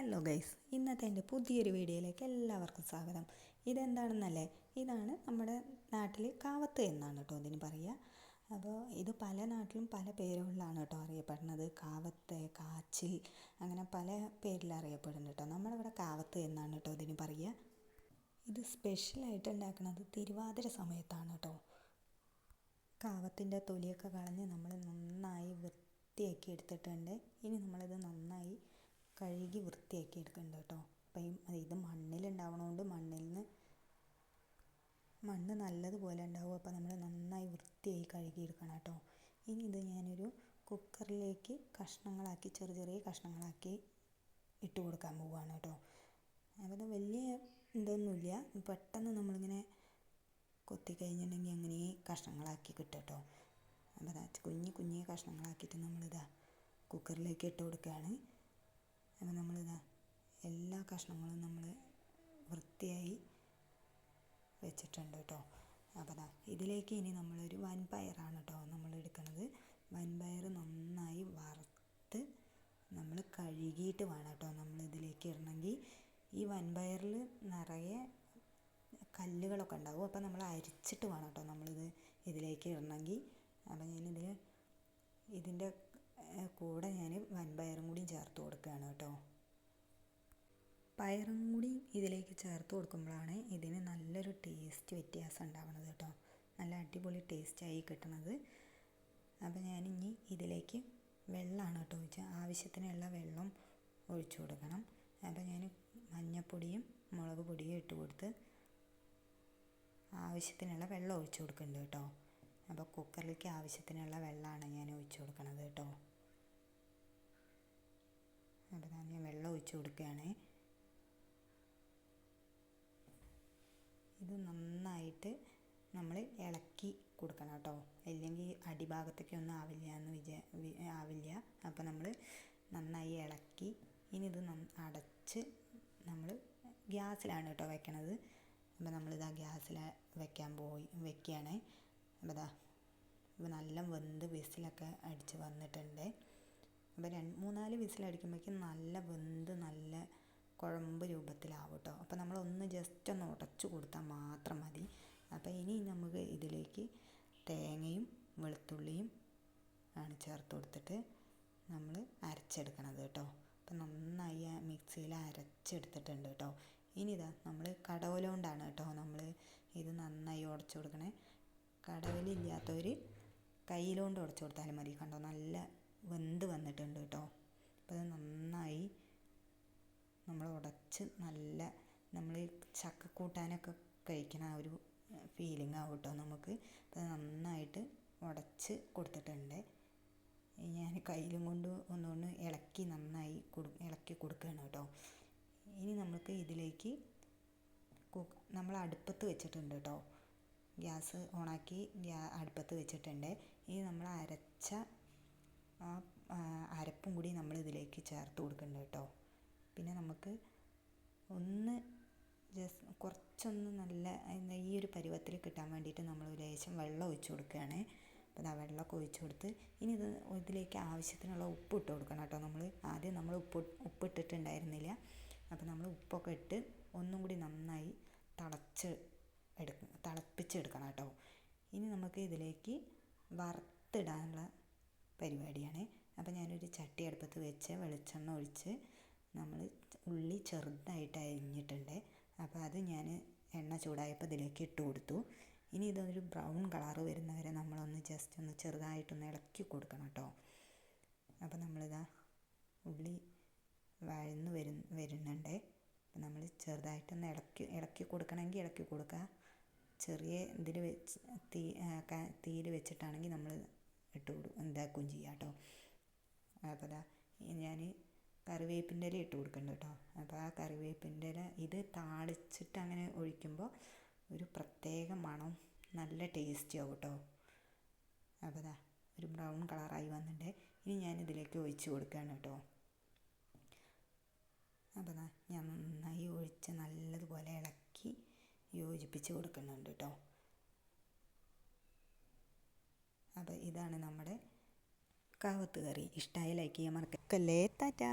Hello guys ഇന്നത്തെ എന്റെ പുതിയൊരു വീഡിയോയിലേക്ക് എല്ലാവർക്കും സ്വാഗതം. ഇതെന്താണെന്നല്ലേ ഇതാണ് നമ്മുടെ നാട്ടിൽ കാവത്ത് എന്നാണ് കേട്ടോ ഇതിന് പറയുക. അപ്പോൾ ഇത് പല നാട്ടിലും പല പേരുകളിലാണ് കേട്ടോ അറിയപ്പെടുന്നത്. കാവത്ത് കാച്ചിൽ അങ്ങനെ പല പേരിൽ അറിയപ്പെടുന്നു കേട്ടോ. നമ്മളിവിടെ കാവത്ത് എന്നാണ് കേട്ടോ ഇതിന് പറയുക. ഇത് സ്പെഷ്യലായിട്ട് ഉണ്ടാക്കുന്നത് തിരുവാതിര സമയത്താണ് കേട്ടോ. കാവത്തിന്റെ തൊലിയൊക്കെ കളഞ്ഞ് നമ്മൾ നന്നായി വൃത്തിയാക്കി എടുത്തിട്ടുണ്ട്. ഇനി നമ്മളിത് നന്നായി കഴുകി വൃത്തിയാക്കി എടുക്കുന്നുണ്ട് കേട്ടോ. അപ്പം ഇത് മണ്ണിലുണ്ടാവണോണ്ട് മണ്ണിൽ നിന്ന് മണ്ണ് നല്ലതുപോലെ ഉണ്ടാവും. അപ്പോൾ നമ്മൾ നന്നായി വൃത്തിയായി കഴുകി എടുക്കണം കേട്ടോ. ഇനി ഇത് ഞാനൊരു കുക്കറിലേക്ക് കഷ്ണങ്ങളാക്കി ചെറിയ ചെറിയ കഷ്ണങ്ങളാക്കി ഇട്ട് കൊടുക്കാൻ പോവുകയാണ് കേട്ടോ. അപ്പോൾ വലിയ ഇതൊന്നുമില്ല. പെട്ടെന്ന് നമ്മളിങ്ങനെ കൊത്തി കഴിഞ്ഞിട്ടുണ്ടെങ്കിൽ അങ്ങനെ കഷ്ണങ്ങളാക്കി കിട്ടും കേട്ടോ. അപ്പോൾ കുഞ്ഞു കുഞ്ഞു കഷ്ണങ്ങളാക്കിയിട്ട് നമ്മളിതാ കുക്കറിലേക്ക് ഇട്ട് കൊടുക്കുകയാണ്. അപ്പോൾ നമ്മളിതാ എല്ലാ കഷ്ണങ്ങളും നമ്മൾ വൃത്തിയായി വെച്ചിട്ടുണ്ട് കേട്ടോ. അപ്പോൾ ദാ ഇതിലേക്ക് ഇനി നമ്മളൊരു വൻപയറാണ് കേട്ടോ നമ്മൾ എടുക്കുന്നത് വൻപയർ നന്നായി വറുത്ത് നമ്മൾ കഴുകിയിട്ട് വേണം കേട്ടോ നമ്മൾ ഇതിലേക്ക് ഇടണമെങ്കിൽ. ഈ വൻപയറിൽ നിറയെ കല്ലുകളൊക്കെ ഉണ്ടാവും. അപ്പോൾ നമ്മൾ അരിച്ചിട്ട് വേണം കേട്ടോ നമ്മളിത് ഇതിലേക്ക് ഇടണമെങ്കിൽ. അപ്പോൾ ഞാനിതിൽ ഇതിന്റെ കൂടെ ഞാൻ വൻപയറും കൂടി ചേർത്ത് കൊടുക്കുകയാണ് കേട്ടോ. പയറും കൂടി ഇതിലേക്ക് ചേർത്ത് കൊടുക്കുമ്പോഴാണ് ഇതിന് നല്ലൊരു ടേസ്റ്റ് വ്യത്യാസം ഉണ്ടാവുന്നത് കേട്ടോ. നല്ല അടിപൊളി ടേസ്റ്റായി കിട്ടുന്നത് അപ്പോൾ ഞാനിനി ഇതിലേക്ക് വെള്ളമാണ് കേട്ടോ ഒഴിച്ച് ആവശ്യത്തിനുള്ള വെള്ളം ഒഴിച്ചു കൊടുക്കണം. അപ്പോൾ ഞാൻ മഞ്ഞൾപ്പൊടിയും മുളക് പൊടിയും ഇട്ട് കൊടുത്ത് ആവശ്യത്തിനുള്ള വെള്ളം ഒഴിച്ചു കൊടുക്കുന്നുണ്ട് കേട്ടോ. അപ്പോൾ കുക്കറിലേക്ക് ആവശ്യത്തിനുള്ള വെള്ളമാണ് ഞാൻ ഒഴിച്ചു കൊടുക്കണത് കേട്ടോ. അപ്പോൾ ഞാൻ വെള്ളം ഒഴിച്ച് കൊടുക്കുകയാണ്. ഇത് നന്നായിട്ട് നമ്മൾ ഇളക്കി കൊടുക്കണം കേട്ടോ. അല്ലെങ്കിൽ അടിഭാഗത്തേക്കൊന്നും ആവില്ല എന്ന് വിചാ ആവില്ല. അപ്പോൾ നമ്മൾ നന്നായി ഇളക്കി ഇനി ഇത് അടച്ച് നമ്മൾ ഗ്യാസിലാണ് കേട്ടോ വെക്കണത്. അപ്പോൾ നമ്മളിതാ ഗ്യാസിൽ വെക്കാൻ പോയി വെക്കുകയാണ്. അപ്പോൾ ഇതാ ഇപ്പോൾ നല്ല വെന്ത് വിസിലൊക്കെ അടിച്ച് വന്നിട്ടുണ്ട്. അപ്പോൾ രണ്ട് മൂന്നാൽ വിസിലടിക്കുമ്പോഴേക്കും നല്ല വെന്ത് നല്ല കുഴമ്പ് രൂപത്തിലാവും കേട്ടോ അപ്പോൾ നമ്മളൊന്ന് ജസ്റ്റ് ഒന്ന് ഉടച്ചു കൊടുത്താൽ മാത്രം മതി. അപ്പോൾ ഇനി നമുക്ക് ഇതിലേക്ക് തേങ്ങയും വെളുത്തുള്ളിയും ആണ് ചേർത്ത് കൊടുത്തിട്ട് നമ്മൾ അരച്ചെടുക്കണത് കേട്ടോ. അപ്പം നന്നായി മിക്സിയിൽ അരച്ചെടുത്തിട്ടുണ്ട് കേട്ടോ. ഇനി ഇതാ നമ്മൾ കടവല കൊണ്ടാണ് കേട്ടോ നമ്മൾ ഇത് നന്നായി ഉടച്ചു കൊടുക്കണേ. കടവലില്ലാത്തവർ കയ്യിലുകൊണ്ട് ഉടച്ചു കൊടുത്താലും മതി കണ്ടോ? നല്ല വെന്ത് വന്നിട്ടുണ്ട് കേട്ടോ. അപ്പോൾ അത് നന്നായി നമ്മൾ ഉടച്ച് നല്ല നമ്മൾ ചക്ക കൂട്ടാനൊക്കെ കഴിക്കണ ആ ഒരു ഫീലിംഗ് ആവും കേട്ടോ നമുക്ക്. അപ്പോൾ നന്നായിട്ട് ഉടച്ച് കൊടുത്തിട്ടുണ്ട്. ഞാൻ കയ്യിലും കൊണ്ട് ഒന്നുകൊണ്ട് ഇളക്കി നന്നായി കൊടു ഇളക്കി കൊടുക്കുകയാണ് കേട്ടോ. ഇനി നമുക്ക് ഇതിലേക്ക് കുക്ക് നമ്മൾ അടുപ്പത്ത് വെച്ചിട്ടുണ്ട് കേട്ടോ. ഗ്യാസ് ഓണാക്കി അടുപ്പത്ത് വെച്ചിട്ടുണ്ട്. ഇനി നമ്മൾ അരച്ച ആ അരപ്പും കൂടി നമ്മൾ ഇതിലേക്ക് ചേർത്ത് കൊടുക്കുന്നുണ്ട് കേട്ടോ. പിന്നെ നമുക്ക് ഒന്ന് ജസ്റ്റ് കുറച്ചൊന്ന് നല്ല ഈ ഒരു പരുവത്തിൽ കിട്ടാൻ വേണ്ടിയിട്ട് നമ്മൾ ലേശം വെള്ളം ഒഴിച്ച് കൊടുക്കുകയാണ്. അപ്പോൾ ആ വെള്ളമൊക്കെ ഒഴിച്ച് കൊടുത്ത് ഇനി ഇത് ഇതിലേക്ക് ആവശ്യത്തിനുള്ള ഉപ്പ് ഇട്ട് കൊടുക്കണം കേട്ടോ നമ്മൾ. ആദ്യം നമ്മൾ ഉപ്പ് ഉപ്പ് ഉപ്പിട്ടിട്ടുണ്ടായിരുന്നില്ല അപ്പോൾ നമ്മൾ ഉപ്പൊക്കെ ഇട്ട് ഒന്നും കൂടി നന്നായി തിളച്ച് എടുക്ക തിളപ്പിച്ചെടുക്കണം കേട്ടോ. ഇനി നമുക്ക് ഇതിലേക്ക് വറുത്തിടാനുള്ള പരിപാടിയാണ്. അപ്പോൾ ഞാനൊരു ചട്ടി അടുപ്പത്ത് വെച്ച് വെളിച്ചെണ്ണ ഒഴിച്ച് നമ്മൾ ഉള്ളി ചെറുതായിട്ട് അരിഞ്ഞിട്ടുണ്ട്. അപ്പോൾ അത് ഞാൻ എണ്ണ ചൂടായപ്പോൾ ഇതിലേക്ക് ഇട്ട് കൊടുത്തു. ഇനി ഇതൊരു ബ്രൗൺ കളറ് വരുന്നവരെ നമ്മളൊന്ന് ജസ്റ്റ് ഒന്ന് ചെറുതായിട്ടൊന്ന് ഇളക്കി കൊടുക്കണം കേട്ടോ. അപ്പോൾ നമ്മളിതാ ഉള്ളി വഴന്ന് വരു വരുന്നുണ്ട്. അപ്പോൾ നമ്മൾ ചെറുതായിട്ടൊന്ന് ഇളക്കി ഇളക്കി കൊടുക്കണമെങ്കിൽ ഇളക്കി കൊടുക്കുക ചെറിയ ഇതിൽ വെച്ച് തീ തീയിൽ വെച്ചിട്ടാണെങ്കിൽ നമ്മൾ ഇട്ട് കൊടുക്കും എന്താക്കുകയും ചെയ്യാം അപ്പോൾ ഞാൻ കറിവേപ്പിന്റെ ഇല ഇട്ട് കൊടുക്കുന്നുണ്ട് കേട്ടോ അപ്പോൾ ആ കറിവേപ്പിന്റെ ഇല ഇത് താളിച്ചിട്ട് അങ്ങനെ ഒഴിക്കുമ്പോൾ ഒരു പ്രത്യേക മണം നല്ല ടേസ്റ്റി ആവും കേട്ടോ അപ്പോൾ അതാ ഒരു ബ്രൗൺ കളറായി വന്നിട്ടുണ്ട് ഇനി ഞാൻ ഇതിലേക്ക് ഒഴിച്ച് കൊടുക്കുകയാണ് കേട്ടോ അപ്പോൾ ഞാൻ നന്നായി ഒഴിച്ച് നല്ലതുപോലെ ഇളക്കി യോജിപ്പിച്ച് കൊടുക്കുന്നുണ്ട് കേട്ടോ അപ്പോൾ ഇതാണ് നമ്മുടെ കാവത്ത് കറി ഇഷ്ടമായി ലൈക്ക് ചെയ്യാൻ മറക്കല്ലേ. ടാറ്റാ.